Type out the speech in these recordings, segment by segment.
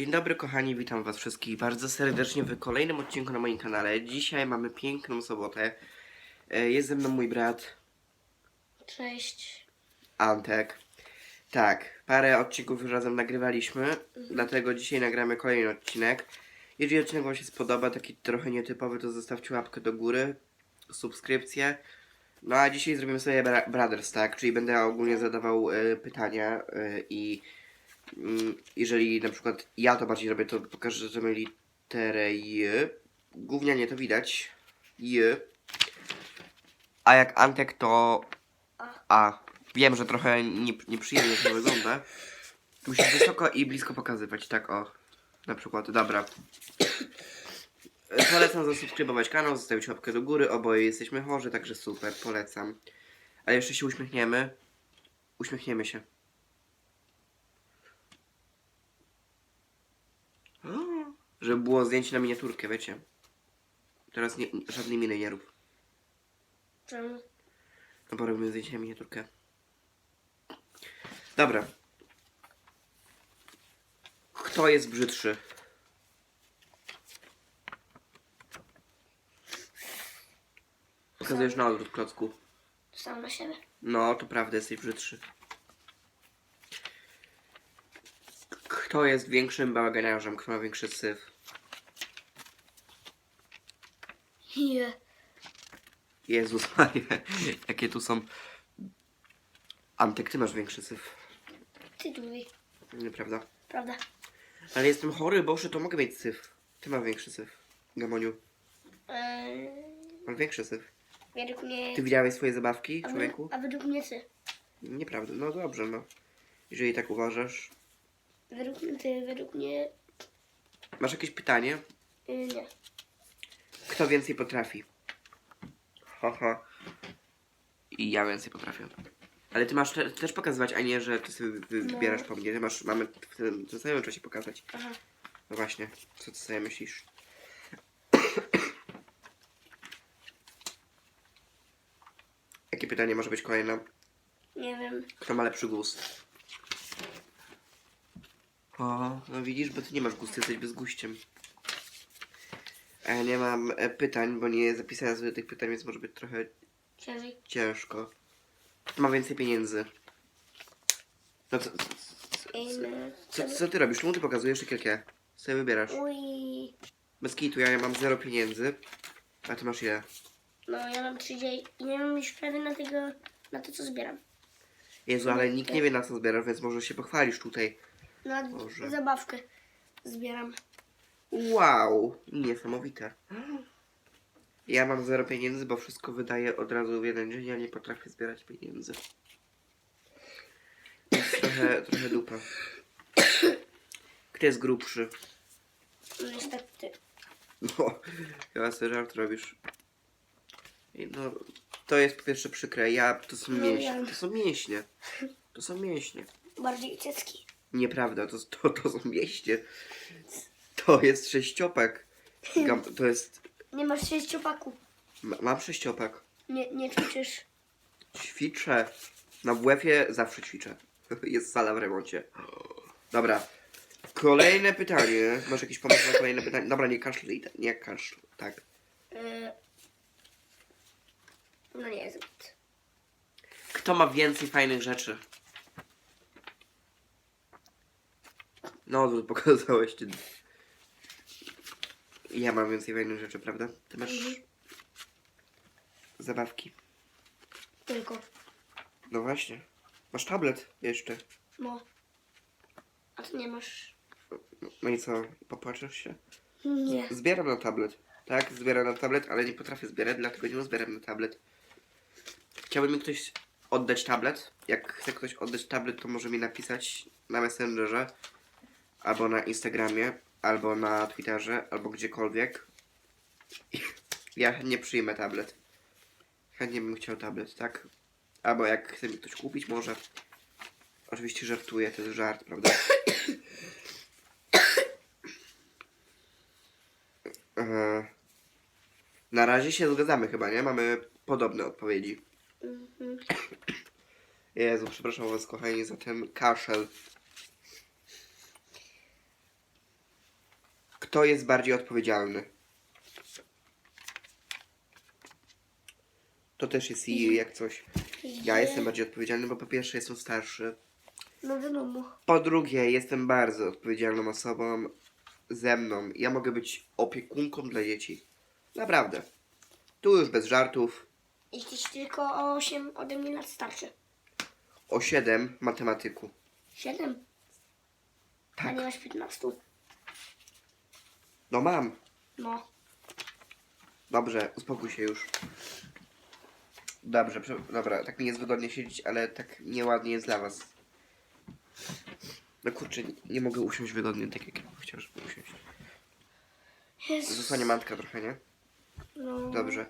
Dzień dobry kochani, witam was wszystkich bardzo serdecznie w kolejnym odcinku na moim kanale. Dzisiaj mamy piękną sobotę. E, Jest ze mną mój brat Cześć. Antek. Tak, parę odcinków już razem nagrywaliśmy, dlatego dzisiaj nagramy kolejny odcinek. Jeżeli odcinek wam się spodoba, taki trochę nietypowy, to zostawcie łapkę do góry, subskrypcję. No a dzisiaj zrobimy sobie Brothers, tak? Czyli będę ogólnie zadawał e, pytania e, i jeżeli na przykład ja to bardziej robię, to pokażę, my literę J. Gównianie to widać. J. A jak Antek to A. Wiem, że trochę nie, nieprzyjemnie to wygląda. Musisz wysoko i blisko pokazywać, tak o. Na przykład, dobra. Polecam zasubskrybować kanał, zostawić łapkę do góry. Oboje jesteśmy chorzy, także super, polecam. A jeszcze się uśmiechniemy. Uśmiechniemy się. Żeby było zdjęcie na miniaturkę, wiecie. Teraz nie, żadnej miny nie rób. Czemu? No bo robimy zdjęcie na miniaturkę. Dobra. Kto jest brzydszy? Pokazujesz na odwrót, klocku. Sam na siebie. No, to prawda, jesteś brzydszy. Kto jest większym bałaganiarzem? Kto ma większy syf? Je. Jezus Maria, jakie tu są... Antek, ty masz większy syf. Ty drugi. Nieprawda? Prawda? Ale jestem chory, Boże, to mogę mieć syf. Ty masz większy syf. Gamoniu. Eee, Masz większy syf. według mnie... Ty widziałeś swoje zabawki, a, człowieku? a według mnie ty. Nieprawda. No dobrze, no. Jeżeli tak uważasz. Według ty, według mnie... Masz jakieś pytanie? Yy, nie. Kto więcej potrafi? Haha. I ja więcej potrafię. Ale ty masz te, też pokazywać, a nie, że ty sobie wy- No. wybierasz po mnie. Ty masz, mamy w tym, w tym samym czasie pokazać. Aha. No właśnie, co ty sobie myślisz? Jakie pytanie może być kolejne? Nie wiem. Kto ma lepszy gust? O, no widzisz, bo ty nie masz gustu, jesteś bezguściem. A ja nie mam e, pytań, bo nie zapisałem sobie tych pytań, więc może być trochę Ciężej. ciężko. Kto ma więcej pieniędzy? No co, co, co, Ej, co, no, co, ty robisz? Czemu ty pokazujesz szykierkę? Co sobie wybierasz? Uj. Bez kitu, ja mam zero pieniędzy. A ty masz ile? No, ja mam 30 i nie mam już prawie na tego... Na to, co zbieram. Jezu, ale nikt nie wie na co zbierasz, więc może się pochwalisz tutaj. Na Boże. zabawkę zbieram. Wow, niesamowite. Ja mam zero pieniędzy, bo wszystko wydaję od razu w jeden dzień, ja nie potrafię zbierać pieniędzy. Jest trochę, trochę dupa. Kto jest grubszy? No, niestety. No, chyba sobie żart robisz. I No, to jest po pierwsze przykre. Ja, to są No, mięśnie. ja- To są mięśnie. To są mięśnie. Bardziej cycki. Nieprawda, to, to, to są mięśnie. To jest sześciopak. Gam- To jest... Nie masz sześciopaku. ma- Mam sześciopak. Nie, nie ćwiczysz. Ćwiczę. Na WF-ie zawsze ćwiczę. Jest sala w remoncie. Dobra. Kolejne pytanie. Masz jakiś pomysł na kolejne pytanie? Dobra, nie kaszl, nie kaszl. Tak. Yy, no nie zbyt. Kto ma więcej fajnych rzeczy? No, odwrót pokazałeś ty. Ja mam więcej fajnych rzeczy, prawda? Ty masz Mhm. zabawki. Tylko. No właśnie. Masz tablet jeszcze. No. A ty nie masz. No i co? Popłaczesz się? Nie. Zbieram na tablet. Tak, zbieram na tablet, ale nie potrafię zbierać, dlatego nie zbieram na tablet. Chciałby mi ktoś oddać tablet. Jak chce ktoś oddać tablet, to może mi napisać na Messengerze, albo na Instagramie, albo na Twitterze, albo gdziekolwiek. Ja nie przyjmę tablet. Chętnie bym chciał tablet, tak? Albo jak chce mi ktoś kupić, może. Oczywiście żartuję, to jest żart, prawda? E, Na razie się zgadzamy chyba, nie? Mamy podobne odpowiedzi. Mhm. Jezu, przepraszam was kochani za ten kaszel. Kto jest bardziej odpowiedzialny? To też jest i jak coś. Ja jestem bardziej odpowiedzialny, bo po pierwsze jestem starszy. No wiadomo. Po drugie, jestem bardzo odpowiedzialną osobą ze mną. Ja mogę być opiekunką dla dzieci. Naprawdę. Tu już bez żartów. Jesteś tylko o 8 ode mnie lat starszy. O 7 matematyku. 7? A Tak. nie masz 15? No mam. No. Dobrze, uspokój się już. Dobrze, prze- dobra, tak mi jest wygodnie siedzieć, ale tak nieładnie jest dla was. No kurczę, nie, nie mogę usiąść wygodnie, tak jak ja bym chciał, żeby usiąść. Jezus. Zasłania mantka trochę, nie? No. Dobrze.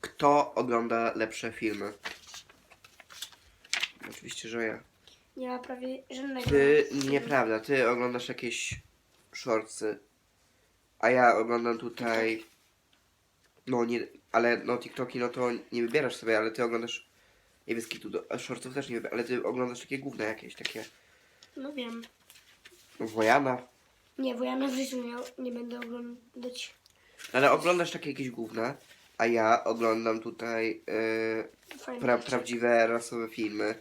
Kto ogląda lepsze filmy? Oczywiście, że ja. Nie ma prawie żadnego. Ty, nieprawda, ty oglądasz jakieś shortsy, a ja oglądam tutaj, no nie, ale no TikToki, no to nie wybierasz sobie, ale ty oglądasz, nie wiem, tu do, shortsów też nie wybierasz, ale ty oglądasz takie główne jakieś, takie, No wiem. Wojana, Nie, bo ja na życiu nie, nie będę oglądać. ale oglądasz takie jakieś główne, a ja oglądam tutaj Fajne pra, prawdziwe, rasowe filmy.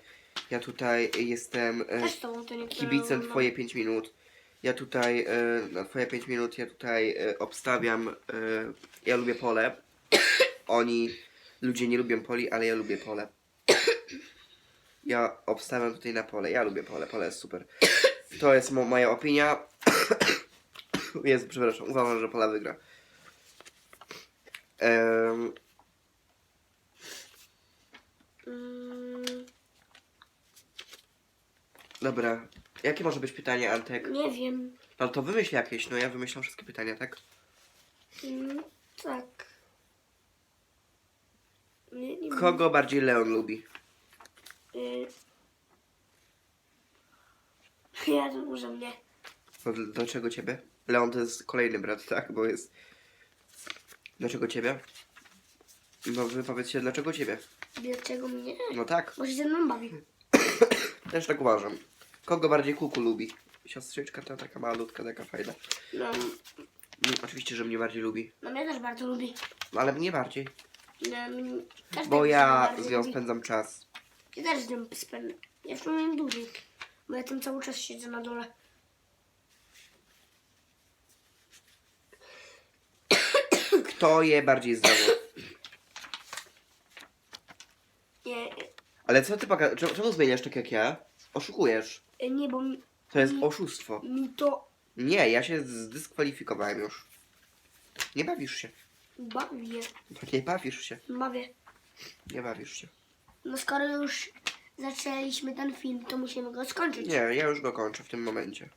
Ja tutaj jestem Też nie kibicem twoje 5 minut. Ja tutaj, e, na twoje 5 minut, ja tutaj e, obstawiam, e, ja lubię pole. Oni, ludzie nie lubią poli, ale ja lubię pole. Ja obstawiam tutaj na pole, ja lubię pole, pole jest super. To jest mo- moja opinia. Jezu, przepraszam, uważam, że pola wygra. Mm, dobra, jakie może być pytanie, Antek? nie wiem. No to wymyśl jakieś, no ja wymyślam wszystkie pytania, tak? Mm, tak. Nie, nie Kogo bardziej Leon lubi? Y... Ja to może mnie. No, dl- dlaczego ciebie? Leon to jest kolejny brat, tak? Bo jest... Dlaczego ciebie? No wypowiedz się, dlaczego ciebie? Dlaczego mnie? No tak, Bo się ze mną bawi. też tak uważam. Kogo bardziej kuku lubi? Siostrzyczka ta taka malutka, taka fajna. No, Mm, Oczywiście, że mnie bardziej lubi. no mnie też bardzo lubi. No ale mnie bardziej. No, każdy Bo ja bardzo z nią lubi. spędzam czas. Ja też z nią spędzę. Ja sumie dłużej. Bo ja tam cały czas siedzę na dole. Kto je bardziej zdrowo? Nie, Ale co ty poka... Czemu, czemu zmieniasz tak jak ja? Oszukujesz. Y, nie, bo mi, To jest oszustwo. mi to Nie, ja się zdyskwalifikowałem już. Nie bawisz się. bawi. Nie bawisz się. Bawię. Nie bawisz się. No skoro już zaczęliśmy ten film, to musimy go skończyć. Nie, ja już go kończę w tym momencie.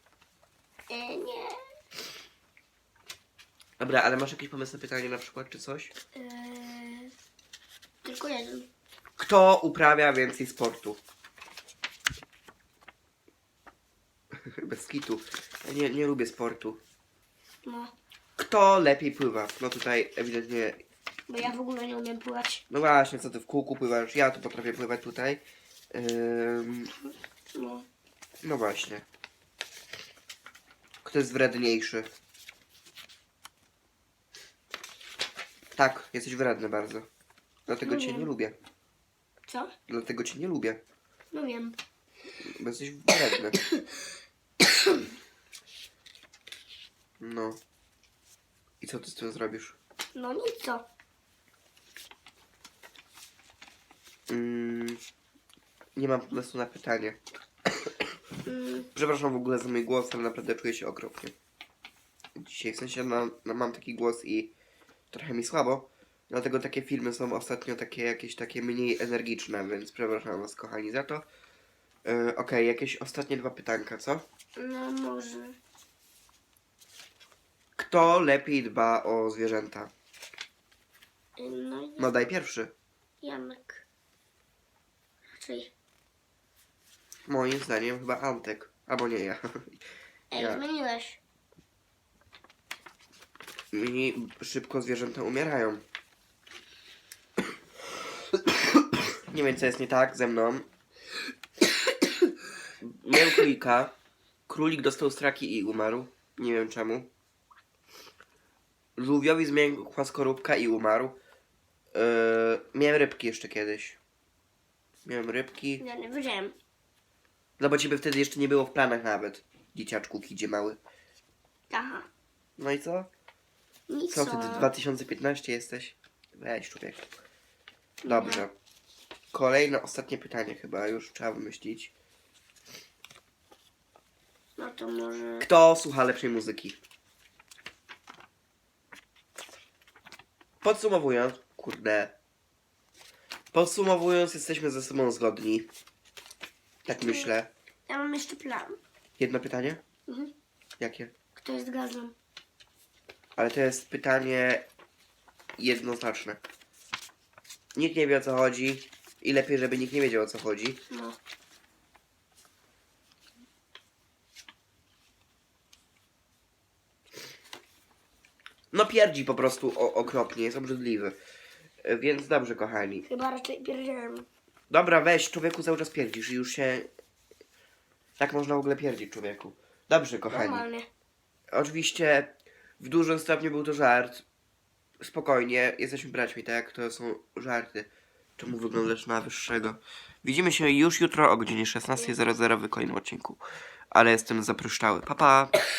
E, nie. Dobra, ale masz jakiś pomysł na pytanie na przykład, czy coś? E, tylko jeden. Kto uprawia więcej sportu? Bez kitu. Ja nie, nie lubię sportu. No, Kto lepiej pływa? No tutaj ewidentnie... bo ja w ogóle nie umiem pływać. No właśnie, co ty w kółku pływasz? Ja tu potrafię pływać tutaj. Ym, No, no właśnie. Kto jest wredniejszy? Tak, jesteś wredny bardzo. Dlatego No cię nie lubię. co? Dlatego cię nie lubię. No wiem. Bo jesteś wredny. No. I co ty z tym zrobisz? No nic co. Mm, nie mam pomysłu na pytanie. Mm, Przepraszam w ogóle za mój głos, ale naprawdę czuję się okropnie. Dzisiaj w sensie no, no, mam taki głos i trochę mi słabo. Dlatego takie filmy są ostatnio takie jakieś takie mniej energiczne, więc przepraszam was kochani za to. Yy, Okej, jakieś ostatnie dwa pytanka, co? no może. Kto lepiej dba o zwierzęta? Y, No i No daj pierwszy. Janek. Raczej. Moim zdaniem chyba Antek. Albo nie ja. Ej, Ja. zmieniłeś. Mi szybko zwierzęta umierają. Nie wiem co jest nie tak ze mną. Miałem królika. Królik dostał straki i umarł. Nie wiem czemu. Żółwiowi zmiękła skorupka i umarł. Yy, miałem rybki jeszcze kiedyś. Miałem rybki. Ja nie wiedziałem. No bo ciebie wtedy jeszcze nie było w planach nawet. Dzieciaczku, kidzie mały. Aha. No i co? Nic Co ty, 2015 jesteś? Weź człowieku. Dobrze. Kolejne, ostatnie pytanie chyba już trzeba wymyślić. No to może... Kto słucha lepszej muzyki? Podsumowując, kurde. Podsumowując, jesteśmy ze sobą zgodni. Tak myślę. Ja mam jeszcze plan. Jedno pytanie? Mhm. Jakie? Kto jest gazem? Ale to jest pytanie jednoznaczne. Nikt nie wie o co chodzi i lepiej, żeby nikt nie wiedział o co chodzi. No. Pierdzi po prostu o, okropnie, jest obrzydliwy. E, Więc dobrze, kochani. Chyba raczej pierdziałem. Dobra, weź, człowieku cały czas pierdzisz i już się... Tak można w ogóle pierdzić, człowieku. Dobrze, kochani. Normalnie. Oczywiście w dużym stopniu był to żart. Spokojnie, jesteśmy braćmi, tak? To są żarty. Czemu wyglądasz na wyższego? Widzimy się już jutro o godzinie 16.00 w kolejnym odcinku. Ale jestem zapryszczały. Pa, pa!